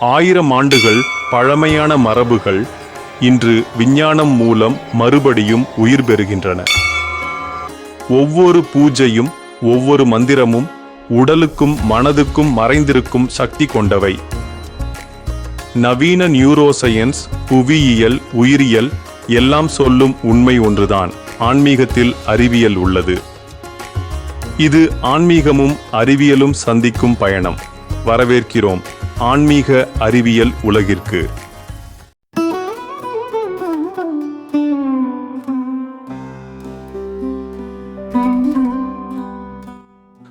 ஆயிரம் ஆண்டுகள் பழமையான மரபுகள் இன்று விஞ்ஞானம் மூலம் மறுபடியும் உயிர் பெறுகின்றன. ஒவ்வொரு பூஜையும் ஒவ்வொரு மந்திரமும் உடலுக்கும் மனதுக்கும் மறைந்திருக்கும் சக்தி கொண்டவை. நவீன நியூரோசயன்ஸ் புவியியல் உயிரியல் எல்லாம் சொல்லும் உண்மை ஒன்றுதான் ஆன்மீகத்தில் அறிவியல் உள்ளது. இது ஆன்மீகமும் அறிவியலும் சந்திக்கும் பயணம். வரவேற்கிறோம். ஆன்மீக அறிவியல் உலகிற்கு.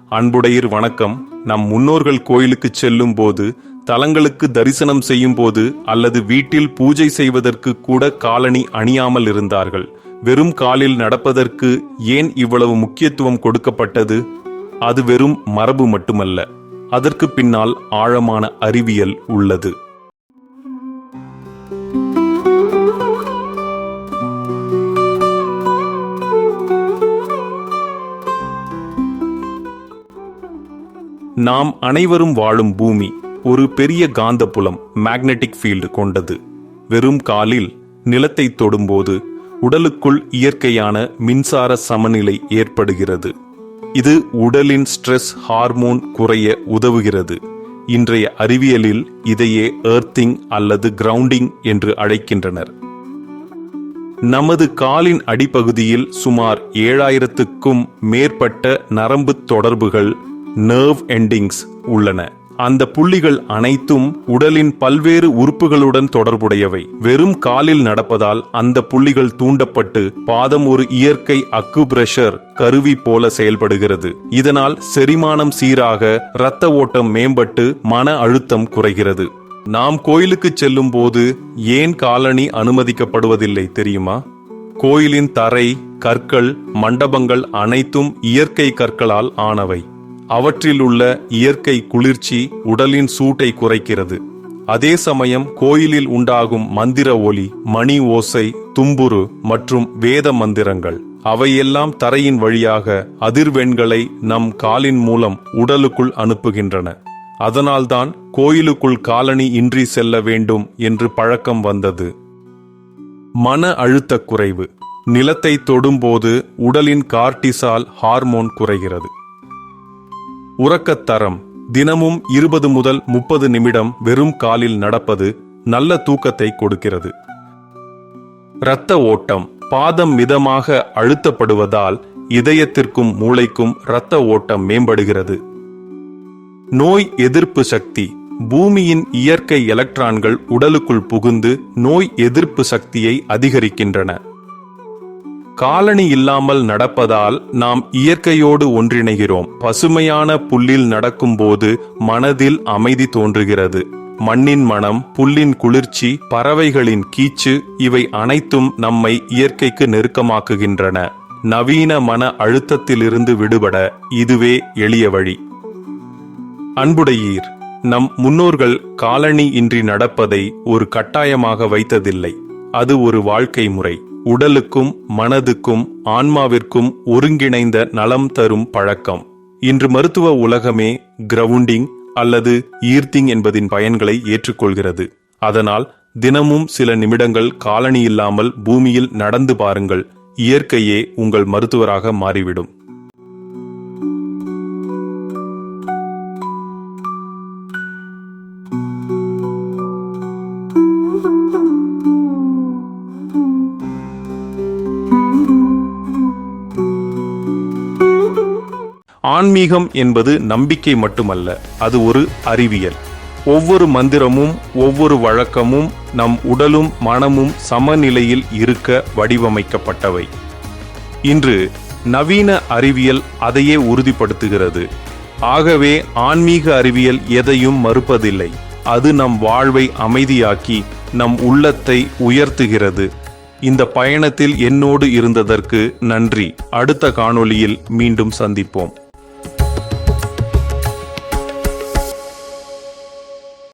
அன்புடையர் வணக்கம். நம் முன்னோர்கள் கோயிலுக்கு செல்லும் போது தலங்களுக்கு தரிசனம் செய்யும் போது அல்லது வீட்டில் பூஜை செய்வதற்கு கூட காலணி அணியாமல் இருந்தார்கள். வெறும் காலில் நடப்பதற்கு ஏன் இவ்வளவு முக்கியத்துவம் கொடுக்கப்பட்டது? அது வெறும் மரபு மட்டுமல்ல. அதற்கு பின்னால் ஆழமான அறிவியல் உள்ளது. நாம் அனைவரும் வாழும் பூமி ஒரு பெரிய காந்தப்புலம் மேக்னெட்டிக் ஃபீல்டு கொண்டது. வெறும் காலில் நிலத்தை தொடும்போது உடலுக்குள் இயற்கையான மின்சார சமநிலை ஏற்படுகிறது. இது உடலின் ஸ்ட்ரெஸ் ஹார்மோன் குறைய உதவுகிறது. இன்றைய அறிவியலில் இதையே ஏர்த்திங் அல்லது கிரவுண்டிங் என்று அழைக்கின்றனர். நமது காலின் அடிப்பகுதியில் சுமார் ஏழாயிரத்துக்கும் மேற்பட்ட நரம்பு தொடர்புகள் நர்வ் எண்டிங்ஸ் உள்ளன. அந்த புள்ளிகள் அனைத்தும் உடலின் பல்வேறு உறுப்புகளுடன் தொடர்புடையவை. வெறும் காலில் நடப்பதால் அந்த புள்ளிகள் தூண்டப்பட்டு பாதம் ஒரு இயற்கை அக்குபிரஷர் கருவி போல செயல்படுகிறது. இதனால் செரிமானம் சீராக இரத்த ஓட்டம் மேம்பட்டு மன அழுத்தம் குறைகிறது. நாம் கோயிலுக்கு செல்லும் போது ஏன் காலணி அனுமதிக்கப்படுவதில்லை தெரியுமா? கோயிலின் தரை கற்கள் மண்டபங்கள் அனைத்தும் இயற்கை கற்களால் ஆனவை. அவற்றில் உள்ள இயற்கை குளிர்ச்சி உடலின் சூட்டை குறைக்கிறது. அதே சமயம் கோயிலில் உண்டாகும் மந்திர ஒலி மணி ஓசை தும்புரு மற்றும் வேத மந்திரங்கள். அவையெல்லாம் தரையின் வழியாக அதிர்வெண்களை நம் காலின் மூலம் உடலுக்குள் அனுப்புகின்றன. அதனால்தான் கோயிலுக்குள் காலணி இன்றி செல்ல வேண்டும் என்று பழக்கம் வந்தது. மன அழுத்த குறைவு. நிலத்தை தொடும்போது உடலின் கார்டிசால் ஹார்மோன் குறைகிறது. உறக்கத்தரம். தினமும் இருபது முதல் முப்பது நிமிடம் வெறும் காலில் நடப்பது நல்ல தூக்கத்தை கொடுக்கிறது. இரத்த ஓட்டம் பாதம் மிதமாக அழுத்தப்படுவதால் இதயத்திற்கும் மூளைக்கும் இரத்த ஓட்டம் மேம்படுகிறது. நோய் எதிர்ப்பு சக்தி பூமியின் இயற்கை எலக்ட்ரான்கள் உடலுக்குள் புகுந்து நோய் எதிர்ப்பு சக்தியை அதிகரிக்கின்றன. காலணி இல்லாமல் நடப்பதால் நாம் இயற்கையோடு ஒன்றிணைகிறோம். பசுமையான புல்லில் நடக்கும்போது மனதில் அமைதி தோன்றுகிறது. மண்ணின் மனம் புல்லின் குளிர்ச்சி பறவைகளின் கீச்சு இவை அனைத்தும் நம்மை இயற்கைக்கு நெருக்கமாக்குகின்றன. நவீன மன அழுத்தத்திலிருந்து விடுபட இதுவே எளிய வழி. அன்புடையீர் நம் முன்னோர்கள் காலணி இன்றி நடப்பதை ஒரு கட்டாயமாக வைத்ததில்லை. அது ஒரு வாழ்க்கை முறை. உடலுக்கும் மனதுக்கும் ஆன்மாவிற்கும் ஒருங்கிணைந்த நலம் தரும் பழக்கம். இன்று மருத்துவ உலகமே கிரவுண்டிங் அல்லது ஈர்த்திங் என்பதின் பயன்களை ஏற்றுக்கொள்கிறது. அதனால் தினமும் சில நிமிடங்கள் காலனி இல்லாமல் பூமியில் நடந்து பாருங்கள். இயற்கையே உங்கள் மருத்துவராக மாறிவிடும். ஆன்மீகம் என்பது நம்பிக்கை மட்டுமல்ல அது ஒரு அறிவியல். ஒவ்வொரு மந்திரமும் ஒவ்வொரு வழக்கமும் நம் உடலும் மனமும் சமநிலையில் இருக்க வடிவமைக்கப்பட்டவை. இன்று நவீன அறிவியல் அதையே உறுதிப்படுத்துகிறது. ஆகவே ஆன்மீக அறிவியல் எதையும் மறுப்பதில்லை. அது நம் வாழ்வை அமைதியாக்கி நம் உள்ளத்தை உயர்த்துகிறது. இந்த பயணத்தில் என்னோடு இருந்ததற்கு நன்றி. அடுத்த காணொளியில் மீண்டும் சந்திப்போம்.